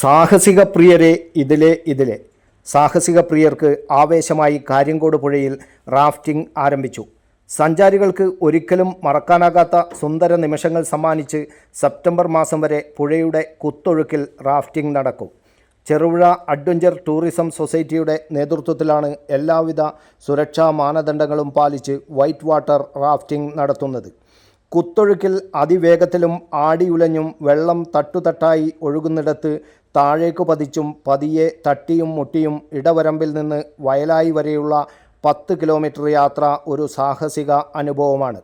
സാഹസിക പ്രിയരെ ഇതിലെ ഇതിലെ. സാഹസിക പ്രിയർക്ക് ആവേശമായി കാര്യങ്കോട് പുഴയിൽ റാഫ്റ്റിംഗ് ആരംഭിച്ചു. സഞ്ചാരികൾക്ക് ഒരിക്കലും മറക്കാനാകാത്ത സുന്ദര നിമിഷങ്ങൾ സമ്മാനിച്ച് സെപ്റ്റംബർ മാസം വരെ പുഴയുടെ കുത്തൊഴുക്കിൽ റാഫ്റ്റിംഗ് നടക്കും. ചെറുപുഴ അഡ്വഞ്ചർ ടൂറിസം സൊസൈറ്റിയുടെ നേതൃത്വത്തിലാണ് എല്ലാവിധ സുരക്ഷാ മാനദണ്ഡങ്ങളും പാലിച്ച് വൈറ്റ് വാട്ടർ റാഫ്റ്റിംഗ് നടത്തുന്നത്. കുത്തൊഴുക്കിൽ അതിവേഗത്തിലും ആടിയുലഞ്ഞും വെള്ളം തട്ടുതട്ടായി ഒഴുകുന്നിടത്ത് താഴേക്കു പതിച്ചും പതിയെ തട്ടിയും മുട്ടിയും ഇടവരമ്പിൽ നിന്ന് വയലായി വരെയുള്ള പത്ത് കിലോമീറ്റർ യാത്ര ഒരു സാഹസിക അനുഭവമാണ്.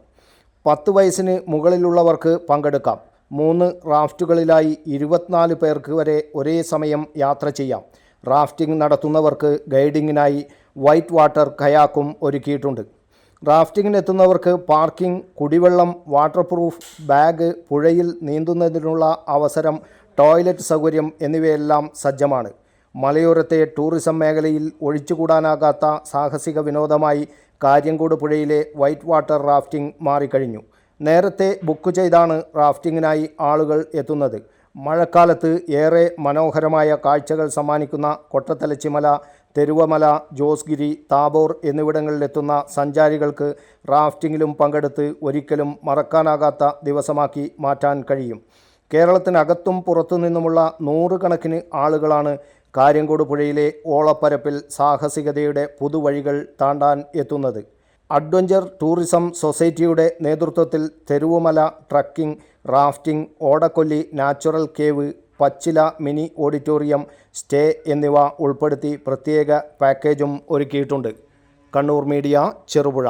പത്ത് വയസ്സിന് മുകളിലുള്ളവർക്ക് പങ്കെടുക്കാം. മൂന്ന് റാഫ്റ്റുകളിലായി ഇരുപത്തിനാല് പേർക്ക് വരെ ഒരേ സമയം യാത്ര ചെയ്യാം. റാഫ്റ്റിംഗ് നടത്തുന്നവർക്ക് ഗൈഡിങ്ങിനായി വൈറ്റ് വാട്ടർ കയാക്കും ഒരുക്കിയിട്ടുണ്ട്. റാഫ്റ്റിങ്ങിനെത്തുന്നവർക്ക് പാർക്കിംഗ് കുടിവെള്ളം വാട്ടർ പ്രൂഫ് ബാഗ് പുഴയിൽ നീന്തുന്നതിനുള്ള അവസരം ടോയ്ലറ്റ് സൗകര്യം എന്നിവയെല്ലാം സജ്ജമാണ്. മലയോരത്തെ ടൂറിസം മേഖലയിൽ ഒഴിച്ചുകൂടാനാകാത്ത സാഹസിക വിനോദമായി കാര്യങ്കോട് പുഴയിലെ വൈറ്റ് വാട്ടർ റാഫ്റ്റിംഗ് മാറിക്കഴിഞ്ഞു. നേരത്തെ ബുക്ക് ചെയ്താണ് റാഫ്റ്റിങ്ങിനായി ആളുകൾ എത്തുന്നത്. മഴക്കാലത്ത് ഏറെ മനോഹരമായ കാഴ്ചകൾ സമ്മാനിക്കുന്ന കൊട്ടത്തലച്ചിമല തെരുവമല ജോസ്ഗിരി താബോർ എന്നിവിടങ്ങളിലെത്തുന്ന സഞ്ചാരികൾക്ക് റാഫ്റ്റിങ്ങിലും പങ്കെടുത്ത് ഒരിക്കലും മറക്കാനാകാത്ത ദിവസമാക്കി മാറ്റാൻ കഴിയും. കേരളത്തിനകത്തും പുറത്തു നിന്നുമുള്ള നൂറുകണക്കിന് ആളുകളാണ് കാര്യങ്കോട് പുഴയിലെ ഓളപ്പരപ്പിൽ സാഹസികതയുടെ പുതുവഴികൾ താണ്ടാൻ എത്തുന്നത്. അഡ്വഞ്ചർ ടൂറിസം സൊസൈറ്റിയുടെ നേതൃത്വത്തിൽ Theruvumala trekking rafting Odakkolli natural cave Pachila mini auditorium stay എന്നിവ ഉൾപ്പെടുത്തി പ്രത്യേക പാക്കേജും ഒരുക്കിയിട്ടുണ്ട്. കണ്ണൂർ മീഡിയ ചെറുപുഴ.